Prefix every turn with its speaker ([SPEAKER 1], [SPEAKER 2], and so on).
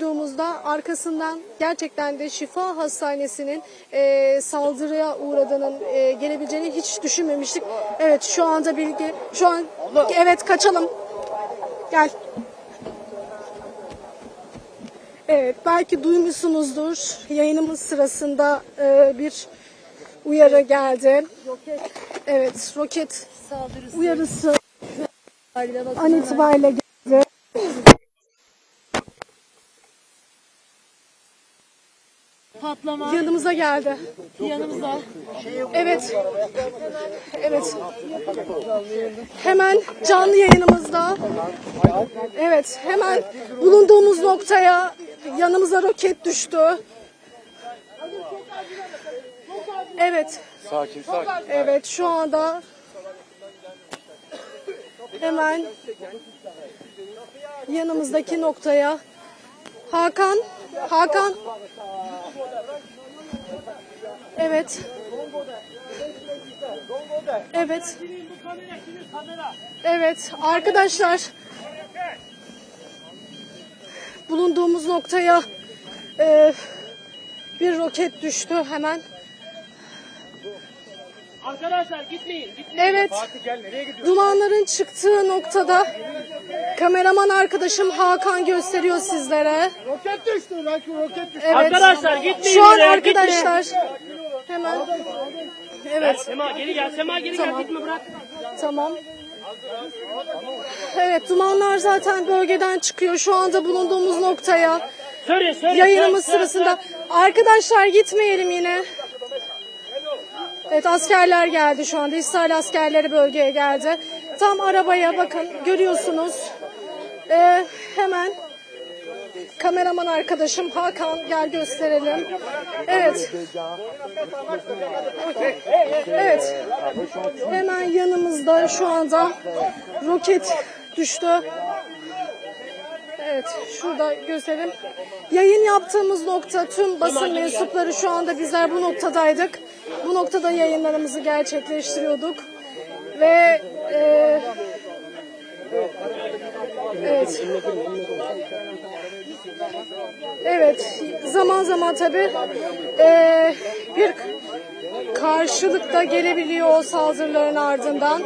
[SPEAKER 1] duyduğumuzda arkasından gerçekten de Şifa Hastanesi'nin e, saldırıya uğradığının e, gelebileceğini hiç düşünmemiştik. Evet şu anda bilgi şu an evet kaçalım. Gel. Evet belki duymuşsunuzdur yayınımız sırasında e, bir uyarı geldi. Evet roket
[SPEAKER 2] Saldırısı
[SPEAKER 1] uyarısı an itibariyle
[SPEAKER 2] Patlama
[SPEAKER 1] Yanımıza geldi.
[SPEAKER 2] yanımızda.
[SPEAKER 1] Evet. Evet. Hemen canlı yayınımızda. Evet, hemen bulunduğumuz noktaya yanımıza roket düştü. Evet.
[SPEAKER 3] Sakin sakin.
[SPEAKER 1] Evet, şu anda hemen yanımızdaki noktaya Hakan, Hakan. Evet. Evet. Evet arkadaşlar bulunduğumuz noktaya e, bir roket düştü hemen.
[SPEAKER 4] Arkadaşlar gitmeyin. gitmeyin.
[SPEAKER 1] Evet
[SPEAKER 3] Gel nereye gidiyorsun?
[SPEAKER 1] dumanların çıktığı noktada kameraman arkadaşım Hakan gösteriyor sizlere.
[SPEAKER 3] Roket düştü roket düştü.
[SPEAKER 1] Evet.
[SPEAKER 4] Arkadaşlar gitmeyin.
[SPEAKER 1] Şu an
[SPEAKER 4] oraya,
[SPEAKER 1] arkadaşlar hemen evet
[SPEAKER 4] Sema geri gel. Sema geri
[SPEAKER 1] Tamam.
[SPEAKER 4] gel. Gitme bırak.
[SPEAKER 1] Tamam. Evet dumanlar zaten bölgeden çıkıyor. Şu anda bulunduğumuz noktaya
[SPEAKER 4] Söyle söyle.
[SPEAKER 1] yayınımız
[SPEAKER 4] söyle,
[SPEAKER 1] sırasında. Arkadaşlar gitmeyelim yine. Evet askerler geldi şu anda. İsrail askerleri bölgeye geldi. Tam arabaya bakın görüyorsunuz. Ee, hemen kameraman arkadaşım Hakan gel gösterelim. Evet. Evet. Hemen yanımızda şu anda roket düştü. Evet, şurada gösterelim. Yayın yaptığımız nokta tüm basın mensupları şu anda bizler bu noktadaydık. Bu noktada yayınlarımızı gerçekleştiriyorduk. Ve e, evet. Evet, zaman zaman tabii e, bir karşılık da gelebiliyor o saldırıların ardından.